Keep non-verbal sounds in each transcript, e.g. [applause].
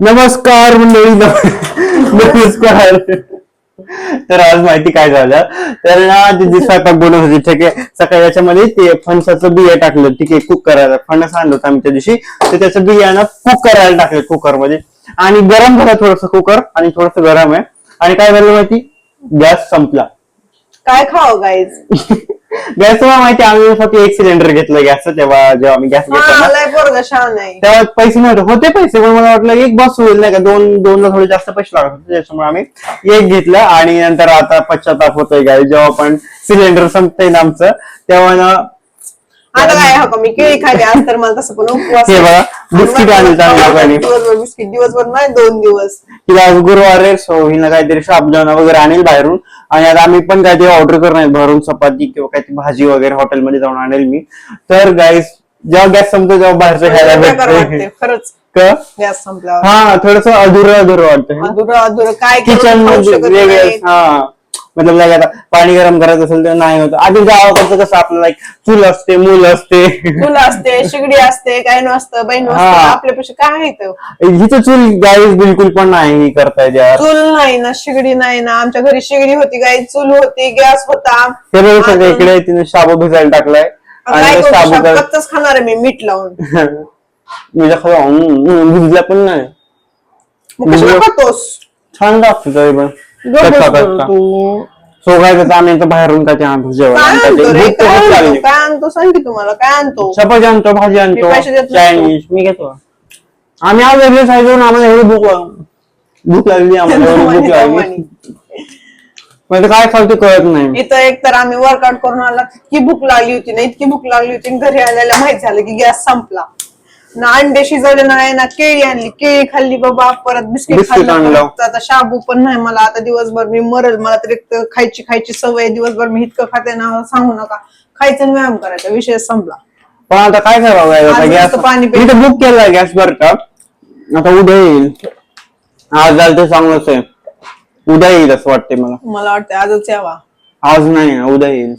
नमस्कार मंडळी नम- नमस्कार. तर आज माहिती काय झालं? तर ना जी स्वयंपाक बनवत होती ठीक आहे? सकाळी याच्यामध्ये ते फणसाचं बिया टाकलं ठीक आहे कुक करायला. फणस आणलं होतं आम्ही त्या दिवशी. तर त्याचं बिया ना कुक करायला टाकलं कुकरमध्ये आणि गरम झालं थोडस कुकर आणि थोडस गरम आहे. आणि काय झालं माहिती? गॅस संपला. काय खाव गाईज [laughs] गॅस तुम्हाला माहिती आम्ही फक्त एक सिलेंडर घेतलं गॅसचं तेव्हा जेव्हा आम्ही गॅस घेतला पोरग छान आहे. तेव्हा पैसे नव्हते होते पैसे पण मला वाटलं एक बस होईल नाही का दोन दोनला थोडे जास्त पैसे लागत होते त्याच्यामुळे आम्ही एक घेतलं आणि नंतर आता पश्चाताप होतोय गाडी. जेव्हा पण सिलेंडर संपतंय ना आमचं तेव्हा ना आता काय हो का मी केळी खाली आज तर मला तसं पण उपवास हे बघा, बिस्किट आणले लोकांनी. दिवसभर बिस्किट दिवसभर नाही दोन दिवस. तिला आज गुरुवार आहे सो हिनं काहीतरी साबुदाणा वगैरे आणेल बाहेरून. आणि आता आम्ही पण काहीतरी ऑर्डर करणार आहे भरून चपाती किंवा काहीतरी भाजी वगैरे हॉटेलमध्ये जाऊन आणेल मी. तर गाईस जेव्हा गॅस संपतो तेव्हा बाहेरचं खायला बेकार वाटते भेटते खरंच. का? गॅस संपल्यावर. हा थोडस अधुरं अधुरं वाटतं अधुरं अधुरं. काय करून किचन खाऊ मध्ये शकत वेगळे नाही. हा. मतलब like आता पाणी गरम करायचं असेल तर नाही होत. आधी गावाकडचं कसं आपलं लाईक चूल असते मूल असते. चूल असते शिगडी असते काय नसतं बहीण हा. आपल्यापेक्षा काय आहे इथं? हिचं चूल गाईस बिलकुल पण नाही ही करतायत यार. चूल नाही ना शिगडी नाही ना. आमच्या घरी शिगडी होती गाई चूल होती गॅस होता. ते बघू सगळं आणि- इकडे तिने शाबू भिजायला टाकलाय. काय ते शाबू कर- कच्चच खाणार आहे मी मीठ लावून. [laughs] म्हणजे खरं भिजला पण नाही. मग कशाला म्हणजे- खातोस? छान लागतं तरी पण. गप्प कच्चा बस कच्चा तू. सो काय तर इथं बाहेरून काय ते आणतो जेवण काय आणि आणतो त्याची रे? भूक काय खूप आणतो? लागली काय आणतो? सांग की तुम्हाला काय आणतो? चपाती आणतो भाजी आणतो मी पैसे देत नसतो. चायनीज मी घेतो. आम्ही आज वेगळे साईज आम्हाला एवढी भूक भूक लागली आम्हाला एवढी भूक [laughs] लागली. म्हणजे काय खावते कळत नाही. इथं एक तर आम्ही वर्कआउट करून आला इतकी भूक लागली होती ना इतकी भूक लागली होती आणि घरी आल्याला माहीत झालं की गॅस संपला. ना अंडे शिजवले नाही ना केळी आणली. केळी खाल्ली बाबा परत बिस्किट खाल्लं. आणलं. परत आता शाबू पण नाही मला. आता दिवसभर मी मरल. मला तर एक तर खायची खायची सवय आहे. दिवसभर मी इतकं खाते ना सांगू नका. खायचं आणि व्यायाम करायचा. विषय संपला. पण आता काय करावं यार? आता आज गॅस नुसतं पाणी प्यायचं. मी तर बुक केलाय गॅस बर का. आता उद्या येईल. आज झालं ते चांगलंच आहे. उद्या येईल असं वाटते मला. मला वाटतं आजच यावा. आज नाही उद्या येईल.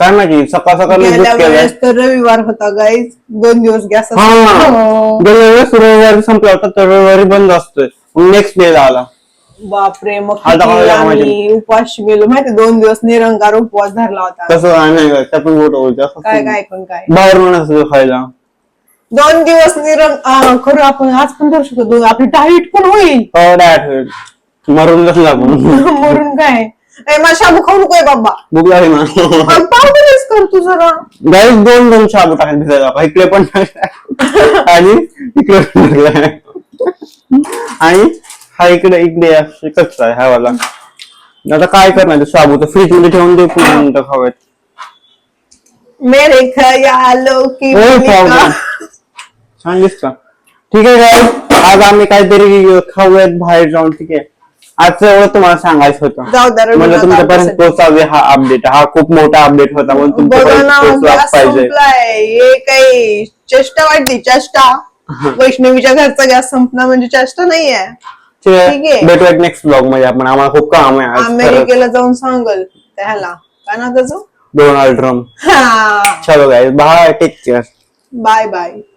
काय माहिती सकाळ सकाळ मी गेल्या बुक केलंय. वेळेस तर रविवार होता गाईज दोन दिवस गॅस हा. गेल्या वेळेस रविवारी संपला होता तर रविवारी बंद असतोय. नेक्स्ट डे आला. बापरे मग आता किती मला आम्ही माहिती. उपाशी गेलो माहिती दोन दिवस निरंकार उपवास धरला होता. तसं नाही त्या पण काय काय पण काय. बाहेरून असं खायला. दोन दिवस निरंग आ, खरं आपण आज पण धरू शकतो. दोन- आपली डाईट पण होईल. हो डायट होईल. मरून कसं लागून [laughs] मरून काय? ए, मला शाबू खाऊ नकोय बाबा भूक लागली ना पावडरच कर तू जरा. गाईस दोन दोन शाबू टाकले भिजायला इकडे पण. आणि इकडे पण. आणि हा इकडे इकडे कच्चा आहे हा वाला. आता काय करणार शाबू? तर फ्रीजमध्ये ठेवून दे पुन्हा नंतर खावेत मेरे खयालो की. खाऊ. छान दिसतं. ठीक आहे आज आम्ही काहीतरी खाऊयात बाहेर जाऊन ठीक आहे. आजचं एवढं तुम्हाला सांगायचं होतं. म्हणजे तुमच्यापर्यंत. पोहोचावे हा अपडेट हा खूप मोठा अपडेट होता म्हणून पोहोचलाच गॅस पाहिजे. हे काही चेष्टा वाटली चेष्टा. वैष्णवीच्या घरचा गॅस संपला म्हणजे चेष्टा नाहीये. ठीक आहे. भेटूयात नेक्स्ट ब्लॉगमध्ये आपण. आम्हाला खूप काम आहे आज. अमेरिकेला जाऊन सांगल. त्याला. काय ना त्याचं? Donald Trump. चलो guys bye take care bye bye